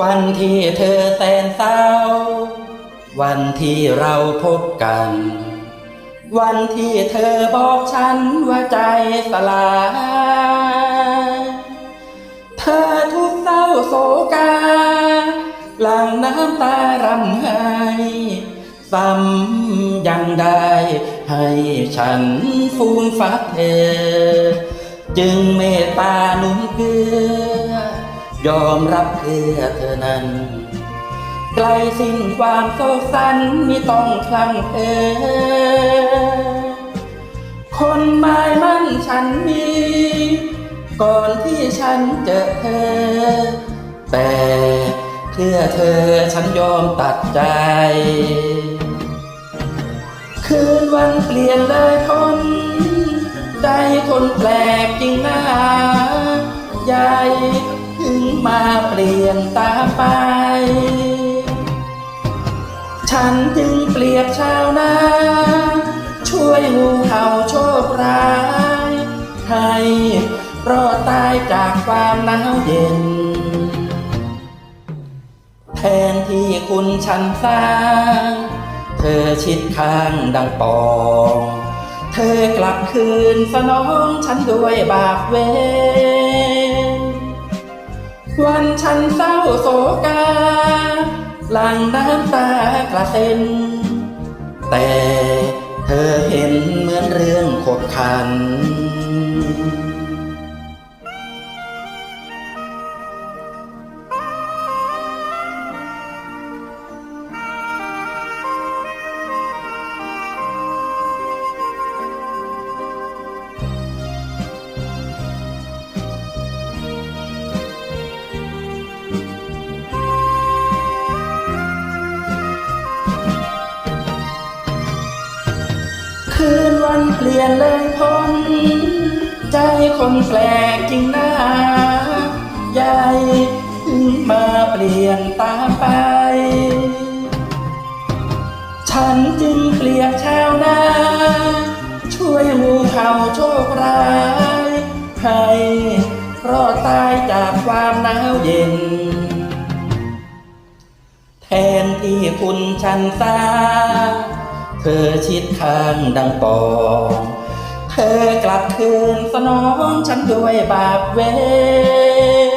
วันที่เธอแสนเศร้า วันที่เราพบกัน วันที่เธอบอกฉันว่าใจสลาย เธอทุกเศร้าโศกา หลังน้ำตารำไห้ซ้ำยังได้ให้ฉันฟูมฟักเธอ จึงเมตตาหนุนเกลือ ยอมรับเพื่อเธอนั้น ไกลสิ้นความโศกสันมีต้องคลั่งเธอคนหมายมั่นฉันมี ก่อนที่ฉันเจอเธอ แต่เพื่อเธอฉันยอมตัดใจ คืนวันเปลี่ยนเลยคน ใจคนแปลกจริงนะ มาเปลี่ยนตาไป ฉันจึงเปรียบชาวนา ช่วยงูเห่าโชคร้ายให้รอดตายจากความหนาวเย็น แทนที่คุณฉันสร้าง เธอชิดข้างดังปองเธอกลับคืนสนองฉันด้วยบาปเวร ฉันเศร้าโศกาหลังน้ำตากระเซ็น แต่เธอเห็นเหมือนเรื่องขบขันันเปลี่ยนเลยคนใจคนแปลกจริงนะยายถึงมาเปลี่ยนตาไป ฉันจึงเปลี่ยนชาวนา ช่วยงูเห่าโชคร้ายให้รอดตายจากความหนาวเย็น แทนที่คุณฉันสา เธอชิดข้างดังปองเธอกลับคืนสนองฉันด้วยบาปเวร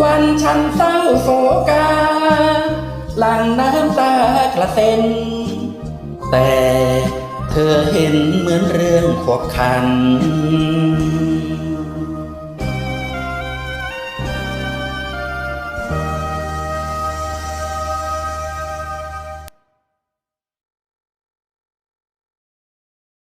วันฉันเศร้าโศกา หลังน้ำตากระเซ็น แต่เธอเห็นเหมือนเรื่องขวบขัน